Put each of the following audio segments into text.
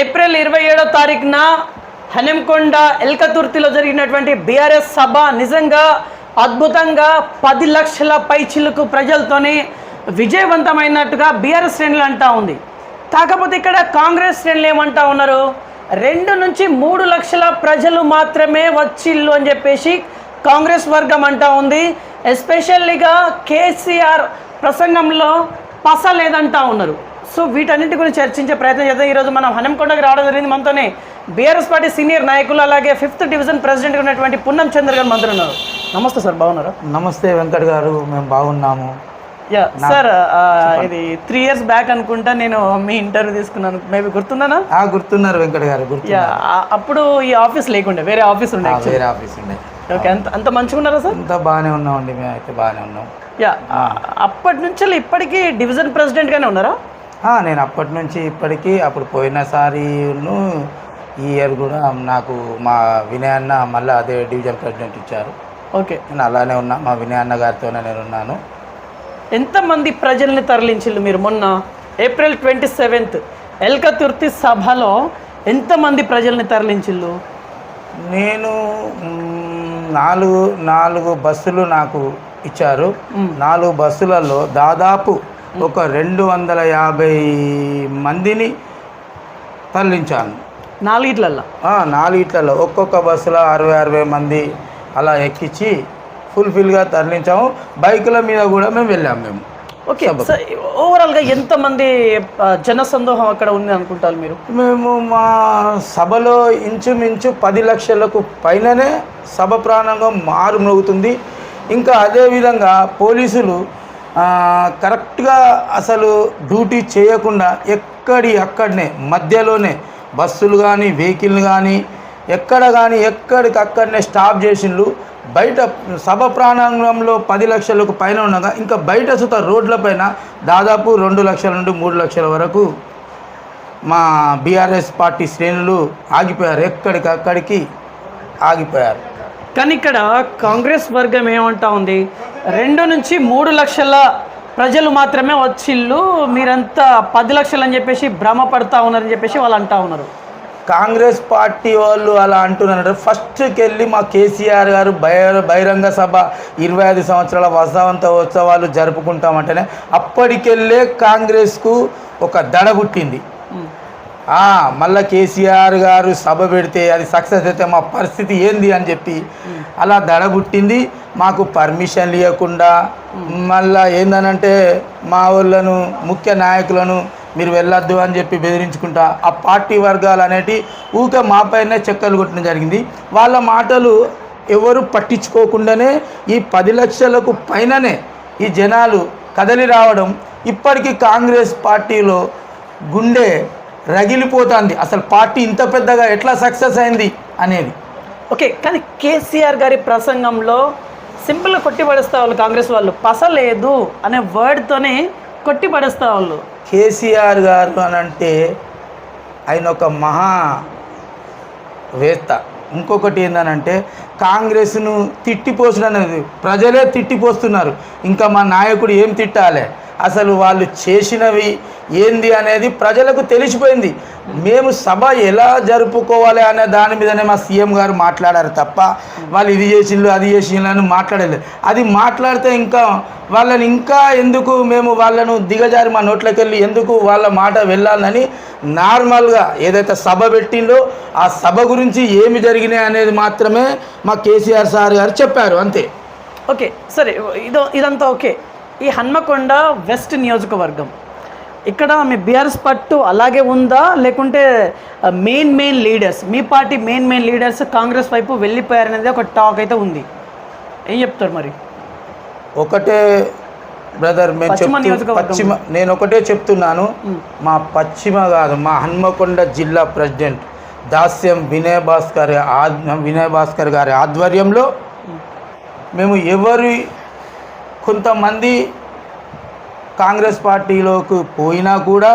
April ఇరవై ఏడో తారీఖున హనెంకొండ ఎల్కతుర్తిలో జరిగినటువంటి బీఆర్ఎస్ సభ నిజంగా అద్భుతంగా పది లక్షల పైచిలకు ప్రజలతోనే విజయవంతమైనట్టుగా బీఆర్ఎస్ శ్రేణులు అంటా ఉంది. కాకపోతే ఇక్కడ కాంగ్రెస్ శ్రేణులు ఏమంటా ఉన్నారు? రెండు నుంచి మూడు లక్షల ప్రజలు మాత్రమే వచ్చిల్లు అని చెప్పేసి కాంగ్రెస్ వర్గం అంటా ఉంది. ఎస్పెషల్లీగా కేసీఆర్ ప్రసంగంలో పస లేదంటా ఉన్నారు. సో వీటన్నిటి గురించి చర్చించే ప్రయత్నం చేద్దాం. ఈరోజు మనం హనంకొండకి రావడం జరిగింది. మనతోనే బీఆర్ఎస్ పార్టీ సీనియర్ నాయకులు అలాగే ఫిఫ్త్ డివిజన్ ప్రెసిడెంట్ ఉన్నటువంటి పున్నం చంద్ర గారు మంత్రి ఉన్నారు. నమస్తే సార్ బాగున్నారా? నమస్తే వెంకట్ గారు మేము బాగున్నాము. యా సార్ ఇది త్రీ ఇయర్స్ బ్యాక్ అనుకుంటా నేను మీ ఇంటర్వ్యూ తీసుకున్నాను. మేబీ గుర్తుందనా? ఆ గుర్తున్నారు వెంకట్ గారు గుర్తు అప్పుడు ఈ ఆఫీస్ లేకుండే వేరే ఆఫీస్ ఉండే వేరే ఆఫీస్ ఉండే. ఓకే అంత అంత మంచిగా ఉన్నారా సార్? అంతా బాగానే ఉన్నామండి మేము అయితే బాగానే ఉన్నాం. యా అప్పటి నుంచి ఇప్పటికీ డివిజన్ ప్రెసిడెంట్గానే ఉన్నారా? నేను అప్పటి నుంచి ఇప్పటికీ అప్పుడు పోయినసారి ఈ ఇయర్ కూడా నాకు మా వినయ్ అన్న మళ్ళీ అదే డివిజన్ ప్రెసిడెంట్ ఇచ్చారు. ఓకే. నేను అలానే ఉన్నా మా వినయ్ అన్న గారితోనే నేను ఉన్నాను. ఎంతమంది ప్రజల్ని తరలించిల్లు మీరు మొన్న? ఏప్రిల్ ట్వంటీ సెవెంత్ ఎల్కతుర్తి సభలో ఎంతమంది ప్రజల్ని తరలించిల్లు నేను నాలుగు నాలుగు బస్సులు నాకు ఇచ్చారు. నాలుగు బస్సులలో దాదాపు ఒక రెండు వందల యాభై మందిని తరలించాను. నాలుగిట్లల్లో? నాలుగిట్లలో ఒక్కొక్క బస్సులో అరవై అరవై మంది అలా ఎక్కించి ఫుల్ఫిల్గా తరలించాము. బైకుల మీద కూడా మేము వెళ్ళాము మేము. ఓకే. ఓవరాల్గా ఎంతమంది జన సందోహం అక్కడ ఉంది అనుకుంటారు మీరు? మేము మా సభలో ఇంచుమించు పది లక్షలకు పైననే సభ ప్రాణంగం మారు మ్రోగుతుంది ఇంకా అదేవిధంగా పోలీసులు కరెక్ట్గా అసలు డ్యూటీ చేయకుండా ఎక్కడి అక్కడనే మధ్యలోనే బస్సులు కానీ వెహికల్ కానీ ఎక్కడ కానీ ఎక్కడికక్కడనే స్టాప్ చేసిండ్రు. బయట సభ ప్రాంగణంలో పది లక్షలకు పైన ఉండగా ఇంకా బయట సుత రోడ్లపైన దాదాపు రెండు లక్షల నుండి మూడు లక్షల వరకు మా బీఆర్ఎస్ పార్టీ శ్రేణులు ఆగిపోయారు. ఎక్కడికక్కడికి ఆగిపోయారు. కానీ ఇక్కడ కాంగ్రెస్ వర్గం ఏమంటా ఉంది? రెండు నుంచి మూడు లక్షల ప్రజలు మాత్రమే వచ్చిల్లు. మీరంతా పది లక్షలు అని చెప్పేసి భ్రమపడతా ఉన్నారని చెప్పేసి వాళ్ళు అంటా ఉన్నారు. కాంగ్రెస్ పార్టీ వాళ్ళు అలా అంటున్నారు ఫస్ట్కి వెళ్ళి మా కేసీఆర్ గారు బహిర బహిరంగ సభ ఇరవై ఐదు సంవత్సరాల వసవంత ఉత్సవాలు జరుపుకుంటామంటేనే అప్పటికెళ్ళే కాంగ్రెస్కు ఒక దడ పుట్టింది. మళ్ళీ కేసీఆర్ గారు సభ పెడితే అది సక్సెస్ అయితే మా పరిస్థితి ఏంది అని చెప్పి అలా దడబుట్టింది. మాకు పర్మిషన్ ఇవ్వకుండా మళ్ళా ఏందనంటే మా వాళ్ళను ముఖ్య నాయకులను మీరు వెళ్ళొద్దు అని చెప్పి బెదిరించుకుంటా ఆ పార్టీ వర్గాలు అనేటి ఊక మాపైనే చెక్కలు కొట్టడం జరిగింది. వాళ్ళ మాటలు ఎవరు పట్టించుకోకుండానే ఈ పది లక్షలకు పైననే ఈ జనాలు కదలి రావడం ఇప్పటికీ కాంగ్రెస్ పార్టీలో గుండె రగిలిపోతుంది. అసలు పార్టీ ఇంత పెద్దగా ఎట్లా సక్సెస్ అయింది అనేది. ఓకే కానీ కేసీఆర్ గారి ప్రసంగంలో సింపుల్గా కొట్టి పడేస్తా వాళ్ళు కాంగ్రెస్ వాళ్ళు. పసలేదు అనే వర్డ్తోనే కొట్టి పడేస్తా వాళ్ళు. కేసీఆర్ గారు అని అంటే ఆయన ఒక మహా వేత్త. ఇంకొకటి ఏందనంటే కాంగ్రెస్ను తిట్టిపోసిన అనేది ప్రజలే తిట్టిపోస్తున్నారు. ఇంకా మా నాయకుడు ఏం తిట్టాలి? అసలు వాళ్ళు చేసినవి ఏంది అనేది ప్రజలకు తెలిసిపోయింది. మేము సభ ఎలా జరుపుకోవాలి అనే దాని మీదనే మా సీఎం గారు మాట్లాడారు తప్ప వాళ్ళు ఇది చేసిండ్రు అది చేసిండ్రు అని మాట్లాడలేదు. అది మాట్లాడితే ఇంకా వాళ్ళని ఇంకా ఎందుకు మేము వాళ్ళను దిగజారి మా నోట్లోకి వెళ్ళి ఎందుకు వాళ్ళ మాట వెళ్ళాలని నార్మల్గా ఏదైతే సభ పెట్టిండో ఆ సభ గురించి ఏమి జరిగినాయి అనేది మాత్రమే మా కేసీఆర్ సార్ గారు చెప్పారు అంతే. ఓకే సరే ఇదో ఇదంతా ఓకే. ఈ హన్మకొండ వెస్ట్ నియోజకవర్గం. ఇక్కడ మీ బీఆర్ఎస్ పట్టు అలాగే ఉందా? లేకుంటే మెయిన్ మెయిన్ లీడర్స్ మీ party main main leaders Congress వైపు వెళ్ళిపోయారనేది ఒక టాక్ అయితే ఉంది. ఏం చెప్తారు మరి? ఒకటే బ్రదర్. పశ్చిమ నేను ఒకటే చెప్తున్నాను. మా పశ్చిమ కాదు మా హన్మకొండ జిల్లా ప్రెసిడెంట్ దాస్యం వినయ్ భాస్కర్ ఆద్ వినయ్ భాస్కర్ గారి ఆధ్వర్యంలో మేము ఎవరి కొంతమంది కాంగ్రెస్ పార్టీలోకి పోయినా కూడా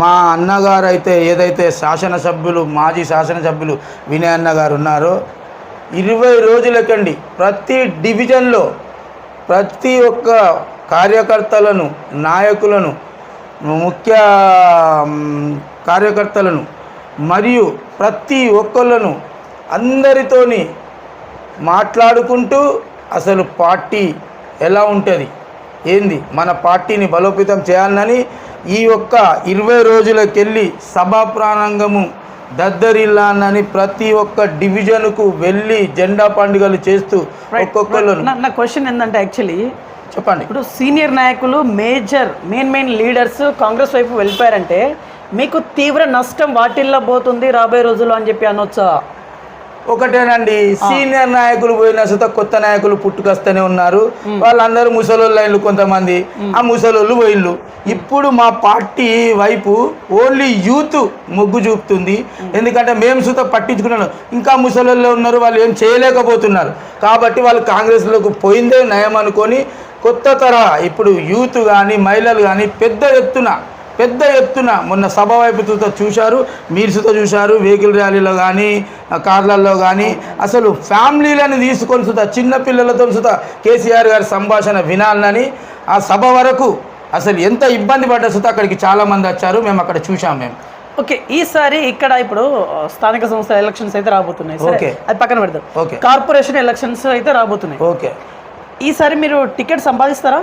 మా అన్నగారు అయితే ఏదైతే శాసనసభ్యులు మాజీ శాసనసభ్యులు వినయ్ అన్నగారు ఉన్నారో ఇరవై రోజులకండి ప్రతి డివిజన్లో ప్రతి ఒక్క కార్యకర్తలను నాయకులను ముఖ్య కార్యకర్తలను మరియు ప్రతి ఒక్కళ్ళను అందరితోని మాట్లాడుకుంటూ అసలు పార్టీ ఎలా ఉంటుంది? ఏంది? మన పార్టీని బలోపేతం చేయాలని ఈ ఒక్క ఇరవై రోజులకెళ్ళి సభా ప్రాణాంగము దద్దరిల్లానని ప్రతి ఒక్క డివిజన్కు వెళ్ళి జెండా పండుగలు చేస్తూ ఒక్కొక్కళ్ళను నా- నా క్వశ్చన్ ఏంటంటే యాక్చువల్లీ చెప్పండి. ఇప్పుడు సీనియర్ నాయకులు major main main leaders Congress వైపు వెళ్ళిపోయారంటే మీకు తీవ్ర నష్టం వాటిల్లో పోతుంది రాబోయే రోజుల్లో అని చెప్పి అనొచ్చా? ఒకటేనండి సీనియర్ నాయకులు పోయిన సుత కొత్త నాయకులు పుట్టుకొస్తూనే ఉన్నారు. వాళ్ళందరూ ముసలోళ్ళు కొంతమంది. ఆ ముసలోళ్ళు పోయిన్లు ఇప్పుడు మా పార్టీ వైపు ఓన్లీ యూత్ మొగ్గు చూపుతుంది. ఎందుకంటే మేము సుత పట్టించుకున్నాను. ఇంకా ముసలోళ్ళు ఉన్నారు వాళ్ళు ఏం చేయలేకపోతున్నారు. కాబట్టి వాళ్ళు కాంగ్రెస్లోకి పోయిందే నయం అనుకొని కొత్త తరహా ఇప్పుడు యూత్ కానీ మహిళలు కానీ పెద్ద ఎత్తున పెద్ద ఎత్తున మొన్న సభ వైపు చూత చూశారు మీరు సుత చూశారు వెహికల్ ర్యాలీలో కానీ కార్లలో కానీ అసలు ఫ్యామిలీలను తీసుకొని సుత చిన్న పిల్లలతో సుత కేసీఆర్ గారి సంభాషణ వినాలని ఆ సభ వరకు అసలు ఎంత ఇబ్బంది పడ్డ సుత అక్కడికి చాలామంది వచ్చారు మేము అక్కడ చూసాం మేము. ఓకే ఈసారి ఇక్కడ ఇప్పుడు స్థానిక సంస్థల ఎలక్షన్స్ అయితే రాబోతున్నాయి. ఓకే. అది పక్కన పెడదాం. ఓకే. కార్పొరేషన్ ఎలక్షన్స్ అయితే రాబోతున్నాయి. ఓకే. ఈసారి మీరు టికెట్ సంపాదిస్తారా?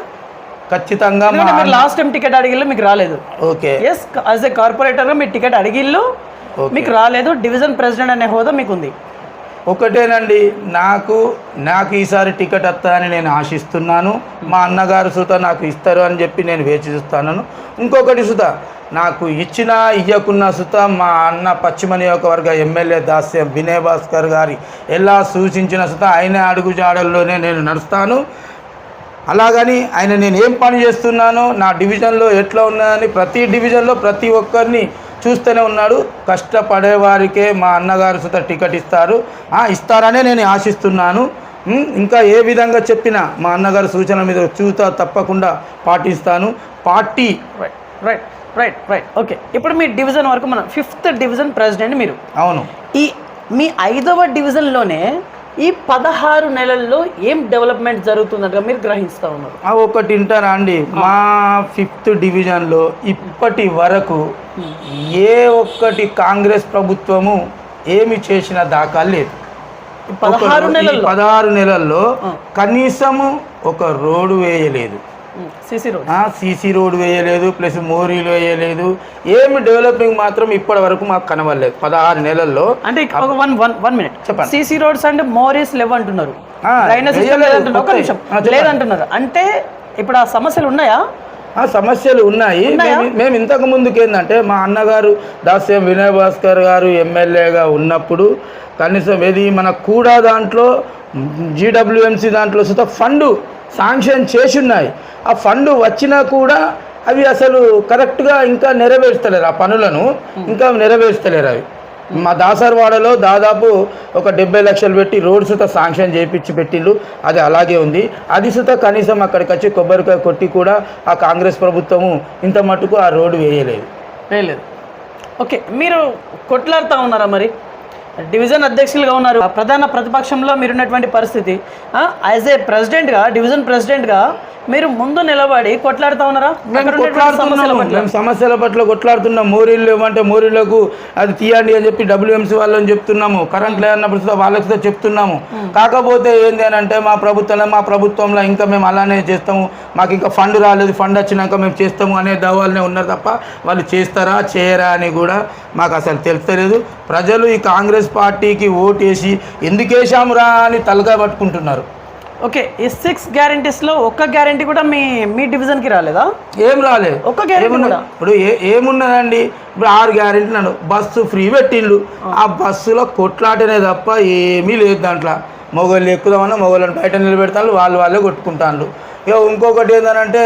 ఖచ్చితంగా మీరు లాస్ట్ టైం టికెట్ అడిగిల్లు మీకు రాలేదు. ఓకే. ఎస్ యాజ్ ఏ కార్పొరేటర్గా మీరు టికెట్ అడిగిల్లు. మీకు రాలేదు. డివిజన్ ప్రెసిడెంట్ అనే హోదా మీకు ఉంది ఒకటేనండి నాకు నాకు ఈసారి టికెట్ వస్తుందని నేను ఆశిస్తున్నాను. మా అన్నగారు సుత నాకు ఇస్తారు అని చెప్పి నేను వేచి చూస్తాను. ఇంకొకటి సుత నాకు ఇచ్చినా ఇయ్యకున్నా సుత మా అన్న పశ్చిమ నియోజకవర్గ ఎమ్మెల్యే దాస్యం వినయ్ భాస్కర్ గారి ఎలా సూచించిన సుత ఆయన అడుగు జాడల్లోనే నేను నడుస్తాను. అలాగని ఆయన నేను ఏం పని చేస్తున్నానో నా డివిజన్లో ఎట్లా ఉన్నదని ప్రతి డివిజన్లో ప్రతి ఒక్కరిని చూస్తూనే ఉన్నాడు. కష్టపడే వారికే మా అన్నగారు సుత టికెట్ ఇస్తారు. ఇస్తారనే నేను ఆశిస్తున్నాను. ఇంకా ఏ విధంగా చెప్పినా మా అన్నగారి సూచన మీద చూత తప్పకుండా పాటిస్తాను. Party right right right right okay ఇప్పుడు మీ డివిజన్ వరకు మన ఫిఫ్త్ డివిజన్ ప్రెసిడెంట్ మీరు. అవును. ఈ మీ ఐదవ డివిజన్లోనే ఈ పదహారు నెలల్లో ఏం డెవలప్మెంట్ జరుగుతున్నట్టుగా మీరు గ్రహిస్తూ ఉన్నారు? ఆ ఒకటి వింటారా అండి? మా ఫిఫ్త్ డివిజన్లో ఇప్పటి వరకు ఏ ఒక్కటి కాంగ్రెస్ ప్రభుత్వము ఏమి చేసిన దాఖలు లేదు. పదహారు నెలల్లో? పదహారు నెలల్లో ఆ. కనీసము ఒక రోడ్డు వేయలేదు. CC road. వేయలేదు ప్లస్ మోరీలు వేయలేదు. ఏమి డెవలపింగ్ మాత్రం ఇప్పటి వరకు మాకు కనవలేదు పదహారు నెలల్లో. అంటే వన్ వన్ వన్ మినిట్. చెప్పండి. సిసి రోడ్స్ అంటే మోరీస్ లేవు అంటున్నారు లేదంటున్నారు. అంటే ఇప్పుడు ఆ సమస్యలు ఉన్నాయా? సమస్యలు ఉన్నాయి. మేము ఇంతకు ముందుకు ఏంటంటే మా అన్నగారు దాస్యం వినయ్ భాస్కర్ గారు ఎమ్మెల్యేగా ఉన్నప్పుడు కనీసం ఏది మన కూడా దాంట్లో జీడబ్ల్యూఎంసీ దాంట్లో సుత ఫండ్ శాంక్షన్ చేసి ఉన్నాయి ఆ ఫండ్ వచ్చినా కూడా అవి అసలు కరెక్ట్గా ఇంకా నెరవేర్చలేరు ఆ పనులను. ఇంకా నెరవేర్చలేరు అవి. మా దాసర్వాడలో దాదాపు ఒక డెబ్బై లక్షలు పెట్టి రోడ్ సుత శాంక్షన్ చేయించి పెట్టిండ్రు అది అలాగే ఉంది. అది సుత కనీసం అక్కడికి వచ్చి కొబ్బరికాయ కొట్టి కూడా ఆ కాంగ్రెస్ ప్రభుత్వము ఇంత మటుకు ఆ రోడ్డు వేయలేదు. వేయలేదు. ఓకే మీరు కొట్లాడుతూ ఉన్నారా మరి? డివిజన్ అధ్యక్షులుగా ఉన్నారు. ప్రధాన ప్రతిపక్షంలో మీరున్నటువంటి పరిస్థితి యాజ్ ఏ ప్రెసిడెంట్గా డివిజన్ ప్రెసిడెంట్గా మీరు ముందు నిలబడి కొట్లాడుతూ ఉన్నారా? మేము సమస్యల పట్ల. కొట్లాడుతున్నాం. మోరీలు ఏమంటే మోరీలకు అది తీయండి అని చెప్పి డబ్ల్యూఎంసీ వాళ్ళని చెప్తున్నాము. కరెంట్ లేదన్నప్పుడు సుతా వాళ్ళకి చెప్తున్నాము. కాకపోతే ఏంది అని అంటే మా ప్రభుత్వంలో మా ప్రభుత్వంలో ఇంకా మేము అలానే చేస్తాము. మాకు ఇంకా ఫండ్ రాలేదు. ఫండ్ వచ్చినాక మేము చేస్తాము అనే దవాలనే ఉన్నారు తప్ప వాళ్ళు చేస్తారా చేయరా అని కూడా మాకు అసలు తెలుస్తలేదు. ప్రజలు ఈ కాంగ్రెస్ పార్టీకి ఓటేసి ఎందుకు వేసామురా అని తలకాయ పట్టుకుంటున్నారు. ఓకే ఈ సిక్స్ గ్యారంటీస్లో ఒక్క గ్యారంటీ కూడా మీ మీ డివిజన్కి రాలేదా? ఏం రాలేదు ఒక్క గ్యారెంటీ ఇప్పుడు ఏ ఏమున్నదండి? ఇప్పుడు ఆరు గ్యారెంటీ నన్ను బస్సు ఫ్రీ పెట్టిండు. ఆ. బస్సులో కొట్లాటనే తప్ప ఏమీ లేదు దాంట్లో. మొగోళ్ళు ఎక్కుదామన్నా మొగోళ్ళని బయట నిలబెడతాను వాళ్ళు వాళ్ళే కొట్టుకుంటాను ఇక ఇంకొకటి ఏంటంటే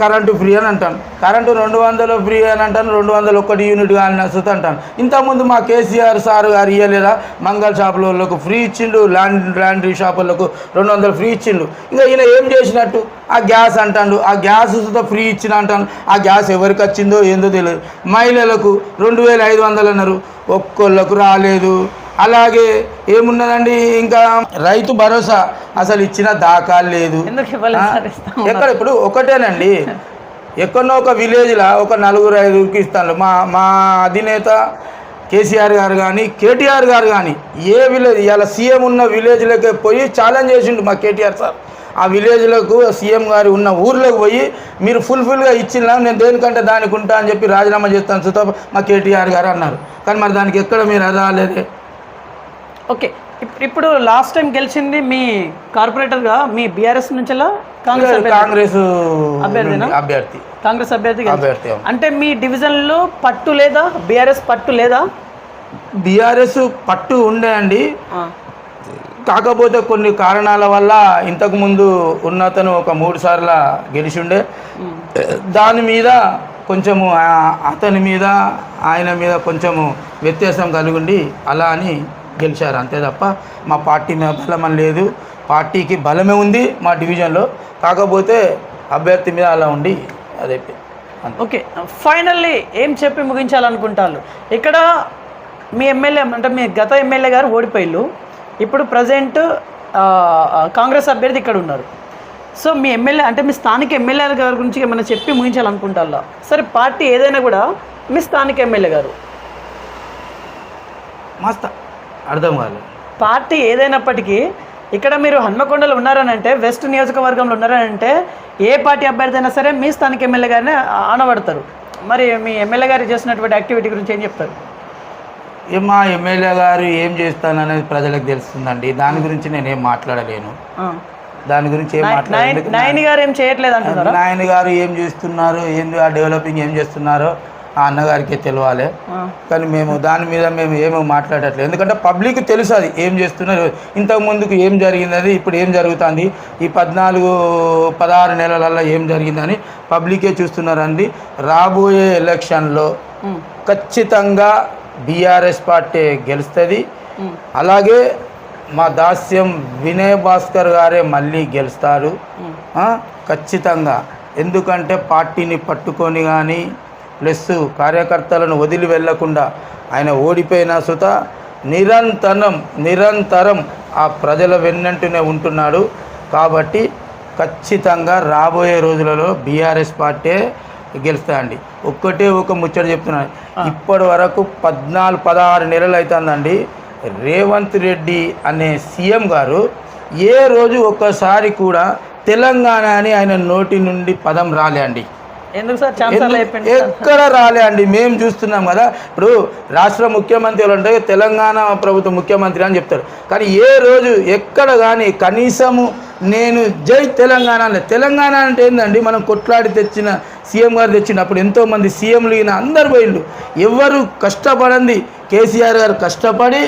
కరెంటు ఫ్రీ అని అంటాను. కరెంటు రెండు వందలు ఫ్రీ అని అంటాను రెండు వందలు ఒక్కటి యూనిట్ కానీ నచ్చుతుంది అంటాను. ఇంతకుముందు మా కేసీఆర్ సార్ గారు ఇవ్వలేదా మంగళ షాపుల వాళ్ళకు ఫ్రీ ఇచ్చిండు ల్యాండ్ ల్యాండ్రీ షాపులకు రెండు వందలు ఫ్రీ ఇచ్చిండు. ఇంకా ఈయన ఏం చేసినట్టు? ఆ గ్యాస్ అంటాడు. ఆ గ్యాస్ ఫ్రీ ఇచ్చిన అంటాను. ఆ గ్యాస్ ఎవరికి వచ్చిందో ఏందో తెలియదు. మహిళలకు రెండు వేల ఐదు వందలు అన్నారు. ఒక్కొళ్ళకు రాలేదు. అలాగే ఏమున్నదండి? ఇంకా రైతు భరోసా. అసలు ఇచ్చిన దాఖలు లేదు. ఎక్కడ? ఇప్పుడు ఒకటేనండి. ఎక్కడో ఒక విలేజ్లో ఒక నలుగురు ఐదుగురికి ఇస్తాను. మా మా అధినేత కేసీఆర్ గారు కానీ కేటీఆర్ గారు కానీ ఏ విలేజ్ ఇలా సీఎం ఉన్న విలేజ్లకే పోయి ఛాలెంజ్ చేసిండు మా కేటీఆర్ సార్. ఆ విలేజ్లకు సీఎం గారు ఉన్న ఊర్లోకి పోయి మీరు ఫుల్ఫిల్గా ఇచ్చిన నేను దేనికంటే దానికి ఉంటా అని చెప్పి రాజీనామా చేస్తాను సుతా మా కేటీఆర్ గారు అన్నారు. కానీ మరి దానికి ఎక్కడ మీరు అదాలేదే ఓకే. ఇప్- ఇప్పుడు లాస్ట్ టైం గెలిచింది మీ కార్పొరేటర్గా మీ బీఆర్ఎస్ నుంచి కాంగ్రెస్ అభ్యర్థి- కాంగ్రెస్ అభ్యర్థినా? అభ్యర్థి. కాంగ్రెస్ అభ్యర్థి అభ్యర్థి. అంటే మీ డివిజన్లో పట్టు లేదా? బీఆర్ఎస్ పట్టు లేదా? బీఆర్ఎస్ పట్టు ఉండే అండి. కాకపోతే కొన్ని కారణాల వల్ల ఇంతకు ముందు ఉన్నతను ఒక మూడు సార్ల గెలిచిండే. దాని మీద కొంచెము అతని మీద ఆయన మీద కొంచెము వ్యత్యాసం కలిగి అలా అని గెలిచారు. అంతే తప్ప మా పార్టీ మీద బలం అని లేదు. పార్టీకి బలమే ఉంది మా డివిజన్లో. కాకపోతే అభ్యర్థి మీద అలా ఉండి అదే ఓకే. ఫైనల్లీ ఏం చెప్పి ముగించాలనుకుంటారు? ఇక్కడ మీ ఎమ్మెల్యే అంటే మీ గత ఎమ్మెల్యే గారు ఓడిపోయిల్లు ఇప్పుడు ప్రజెంట్ కాంగ్రెస్ అభ్యర్థి ఇక్కడ ఉన్నారు. సో మీ ఎమ్మెల్యే అంటే మీ స్థానిక ఎమ్మెల్యే గారి గురించి ఏమైనా చెప్పి ముగించాలనుకుంటారా? సరే పార్టీ ఏదైనా కూడా మీ స్థానిక ఎమ్మెల్యే గారు. మస్త అర్థం కాలేదు పార్టీ ఏదైనప్పటికీ ఇక్కడ మీరు హన్మకొండలో ఉన్నారని అంటే వెస్ట్ నియోజకవర్గంలో ఉన్నారని అంటే ఏ పార్టీ అభ్యర్థి అయినా సరే మీ స్థానిక ఎమ్మెల్యే గారిని ఆనబడతారు. మరి మీ ఎమ్మెల్యే గారు చేసినటువంటి యాక్టివిటీ గురించి ఏం చెప్తారు? ఏ మా ఎమ్మెల్యే గారు ఏం చేస్తాననేది ప్రజలకు తెలుస్తుందండి. దాని గురించి నేను ఏం మాట్లాడలేను. దాని గురించి ఏం మాట్లాడలేదు నయని గారు ఏం చేయట్లేదు అంటున్నారా నాయన గారు ఏం చేస్తున్నారు? ఆ డెవలపింగ్ ఏం చేస్తున్నారో? ఆ అన్నగారికి తెలియాలి. కానీ మేము దాని మీద మేము ఏమీ మాట్లాడట్లేదు. ఎందుకంటే పబ్లిక్ తెలుసు అది ఏం చేస్తున్నారు ఇంతకు ముందుకు ఏం జరిగింది ఇప్పుడు ఏం జరుగుతుంది ఈ పద్నాలుగు పదహారు నెలలలో ఏం జరిగిందని పబ్లికే చూస్తున్నారండి. రాబోయే ఎలక్షన్లో. ఖచ్చితంగా బీఆర్ఎస్ పార్టీ గెలుస్తుంది. అలాగే మా దాస్యం వినయ్ భాస్కర్ గారే మళ్ళీ గెలుస్తారు. ఖచ్చితంగా. ఎందుకంటే పార్టీని పట్టుకొని కానీ ప్లస్ కార్యకర్తలను వదిలి వెళ్ళకుండా ఆయన ఓడిపోయిన సుత నిరంతరం నిరంతరం ఆ ప్రజల వెన్నంటూనే ఉంటున్నాడు. కాబట్టి ఖచ్చితంగా రాబోయే రోజులలో బీఆర్ఎస్ పార్టీ గెలుస్తాయండి. ఒక్కటే ఒక ముచ్చట చెప్తున్నాను ఇప్పటి వరకు పద్నాలుగు పదహారు నెలలు అవుతుందండి రేవంత్ రెడ్డి అనే సీఎం గారు ఏ రోజు ఒక్కసారి కూడా తెలంగాణ అని ఆయన నోటి నుండి పదం రాలే అండి ఎందుకు సార్ ఎక్కడ రాలే అండి. మేము చూస్తున్నాం కదా. ఇప్పుడు రాష్ట్ర ముఖ్యమంత్రి అంటే తెలంగాణ ప్రభుత్వ ముఖ్యమంత్రి అని చెప్తారు. కానీ ఏ రోజు ఎక్కడ కానీ కనీసము నేను జై తెలంగాణ అనే తెలంగాణ అంటే ఏందండి? మనం కొట్లాడి తెచ్చిన సీఎం గారు తెచ్చినప్పుడు ఎంతోమంది సీఎంలు ఈయన అందరు పోయిండు. ఎవరు కష్టపడంది? కేసీఆర్ గారు కష్టపడి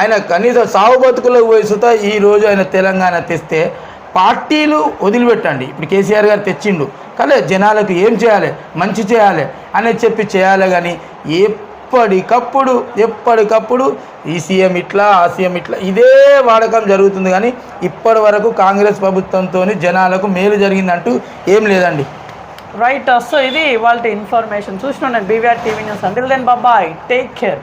ఆయన కనీసం సాగు బతుకులకు పోయి సుతా ఈ రోజు ఆయన తెలంగాణ తెస్తే పార్టీలు వదిలిపెట్టండి. ఇప్పుడు కేసీఆర్ గారు తెచ్చిండు. కానీ జనాలకు ఏం చేయాలి? మంచి చేయాలి అనేది చెప్పి చేయాలి కానీ ఎప్పటికప్పుడు ఎప్పటికప్పుడు ఈ సీఎం ఇట్లా ఆ సీఎం ఇట్లా ఇదే వాడకం జరుగుతుంది కానీ ఇప్పటి వరకు కాంగ్రెస్ ప్రభుత్వంతో జనాలకు మేలు జరిగిందంటూ ఏం లేదండి. రైట్ సో ఇది వాళ్ళ ఇన్ఫర్మేషన్ చూసిన నేను BVR TV news until then బాబాయ్ టేక్ కేర్